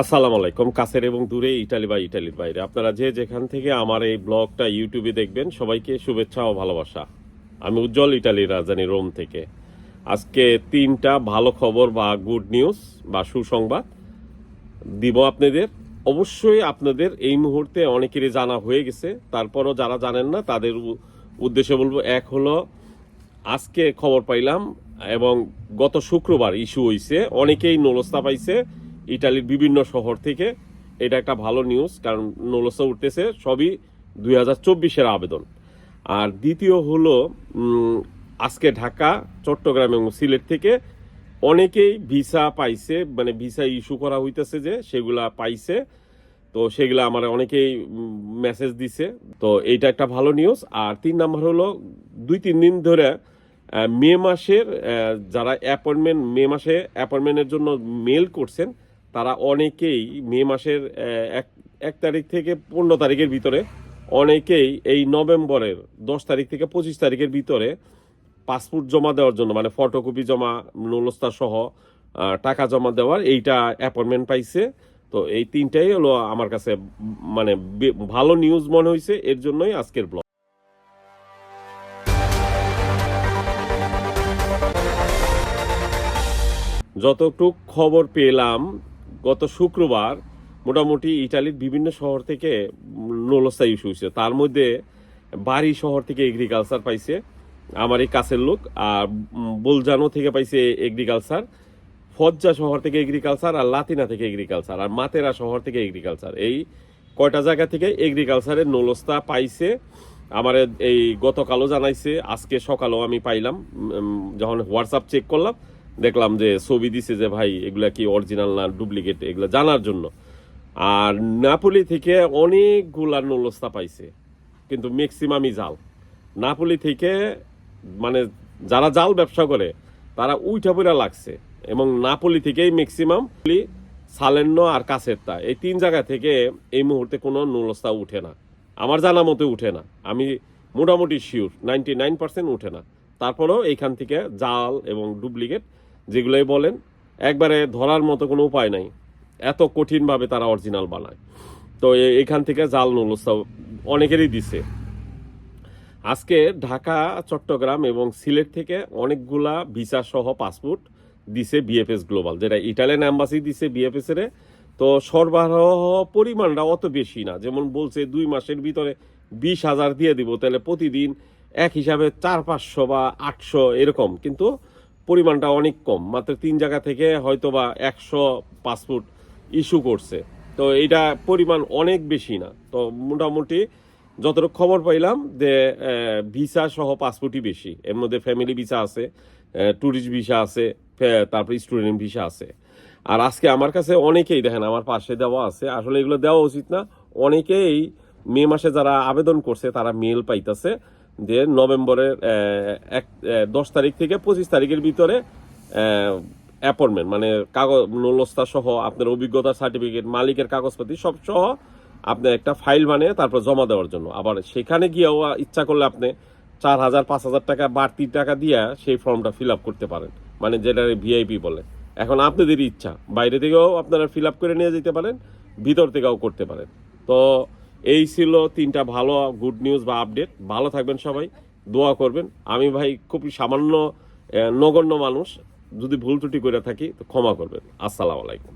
আসসালামু আলাইকুম। কাছের এবং দূরে ইটালি বা ইটালির বাইরে। আপনারা যে যেখান থেকে আমার এই ব্লগটা, ইউটিউবে দেখবেন, সবাইকে শুভেচ্ছা ও ভালোবাসা। আমি উজ্জ্বল ইটালির রাজধানী রোম থেকে। আজকে তিনটা ভালো খবর বা গুড নিউজ বা সুসংবাদ দিব আপনাদের। অবশ্যই আপনাদের এই মুহূর্তে অনেকেরই জানা হয়ে গেছে। তারপরও যারা জানেন না, তাদের উদ্দেশ্যে বলব, এক হলো, আজকে খবর পাইলাম এবং গত শুক্রবার ইস্যু হইছে, অনেকেই নলস্তা পাইছে। ইটালির বিভিন্ন শহর থেকে। এটা একটা ভালো নিউজ কারণ নলস্তা উঠতেছে সবই দুই হাজার চব্বিশের আবেদন। আর দ্বিতীয় হলো আজকে ঢাকা, চট্টগ্রাম এবং সিলেট থেকে অনেকেই ভিসা পাইছে মানে ভিসা ইস্যু করা হইতেছে যে সেগুলা পাইছে। তো সেগুলো আমার অনেকেই মেসেজ দিছে। তো এইটা একটা ভালো নিউজ আর তিন নাম্বার হলো, দুই তিন দিন ধরে মে মাসের যারা অ্যাপয়েন্টমেন্ট মে মাসে অ্যাপয়েন্টমেন্টের জন্য মেল করছেন তারা অনেকেই মে মাসের এক এক তারিখ থেকে পনেরো তারিখের ভিতরে অনেকেই এই নভেম্বরের দশ তারিখ থেকে পঁচিশ তারিখের ভিতরে পাসপোর্ট জমা দেওয়ার জন্য মানে ফটোকপি জমা নলস্তা সহ টাকা জমা দেওয়ার এইটা অ্যাপয়েন্টমেন্ট পাইছে। তো এই তিনটাই হলো আমার কাছে মানে ভালো নিউজ মনে হয়েছে এর জন্যই আজকের ব্লগ যতটুক খবর পেলাম গত শুক্রবার মোটামুটি ইটালির বিভিন্ন শহর থেকে নলস্তা ইস্যু হয়েছে। তার মধ্যে বাড়ি শহর থেকে এগ্রিকালচার পাইছে, আমার এই কাছের লোক, আর বুলজানো থেকে পাইছে এগ্রিকালচার ফজ্জা শহর থেকে এগ্রিকালচার আর লাতিনা থেকে এগ্রিকালচার আর মাতেরা শহর থেকে এগ্রিকালচার এই কয়টা জায়গা থেকে এগ্রিকালচারের নলস্তা পাইছে, আমার এই গতকালও জানাইছে, আজকে সকালেও আমি পাইলাম যখন হোয়াটসঅ্যাপ চেক করলাম দেখলাম যে ছবি দিছে যে ভাই, এগুলা কি অরিজিনাল না ডুপ্লিকেট এগুলো জানার জন্য। আর নাপোলি থেকে অনেকগুলা নলস্তা পাইছে, কিন্তু ম্যাক্সিমামই জাল। নাপোলি থেকে মানে যারা জাল ব্যবসা করে, তারা উইঠা পুরা লাগছে। এবং নাপোলি থেকেই ম্যাক্সিমাম সালেন্য আর কাছেরটা এই তিন জায়গা থেকে এই মুহূর্তে কোনো নলস্তা উঠে না। আমার জানা মতে উঠে না। আমি মোটামুটি শিওর নাইনটি নাইন পার্সেন্ট উঠে না। তারপরেও এইখান থেকে জাল এবং ডুপ্লিকেট যেগুলোই বলেন, একবারে ধরার মতো কোনো উপায় নাই। এত কঠিনভাবে তারা অরিজিনাল বানায়। তো এখান থেকে জাল নলস্তা অনেকেরই দিছে। আজকে ঢাকা, চট্টগ্রাম এবং সিলেট থেকে অনেকগুলা ভিসা সহ পাসপোর্ট দিছে বিএফএস গ্লোবাল যেটা ইটালিয়ান অ্যাম্বাসি দিছে বিএফএস এর। তো সরবরাহ পরিমাণটা অত বেশি না। যেমন বলছে দুই মাসের ভিতরে বিশ হাজার দিয়ে দিব, তাহলে প্রতিদিন এক হিসাবে চার, পাঁচশো বা আটশো এরকম। কিন্তু পরিমাণটা অনেক কম। মাত্র তিন জায়গা থেকে হয়তো বা একশো পাসপোর্ট ইস্যু করছে। তো এটা পরিমাণ অনেক বেশি না। তো মোটামুটি যতটুকু খবর পাইলাম যে ভিসা সহ পাসপোর্টই বেশি। এর মধ্যে ফ্যামিলি ভিসা আছে ট্যুরিস্ট ভিসা আছে তারপর স্টুডেন্ট ভিসা আছে। আর আজকে আমার কাছে অনেকেই দেখেন, আমার পাশে দেওয়া আছে। আসলে এগুলো দেওয়া উচিত না। অনেকেই মে মাসে যারা আবেদন করছে, তারা মেল পাইতেছে। যে নভেম্বরের এক দশ তারিখ থেকে পঁচিশ তারিখের ভিতরে অ্যাপয়েন্টমেন্ট মানে কাগজ নলস্তা সহ আপনার অভিজ্ঞতা সার্টিফিকেট মালিকের কাগজপাতি সব সহ আপনি একটা ফাইল বানিয়ে তারপর জমা দেওয়ার জন্য। আবার সেখানে গিয়েও ইচ্ছা করলে আপনি চার হাজার, পাঁচ হাজার টাকা, বাড়তি টাকা দিয়ে সেই ফর্মটা ফিল আপ করতে পারেন। মানে যেটা ভিআইপি বলে। এখন আপনাদের ইচ্ছা। বাইরে থেকেও আপনারা ফিল আপ করে নিয়ে যেতে পারেন, ভিতর থেকেও করতে পারেন। তো এই ছিল তিনটা ভালো গুড নিউজ বা আপডেট ভালো থাকবেন সবাই, দোয়া করবেন। আমি ভাই খুবই সামান্য নগণ্য মানুষ। যদি ভুল ত্রুটি করে থাকি, তো ক্ষমা করবেন। আসসালামু আলাইকুম।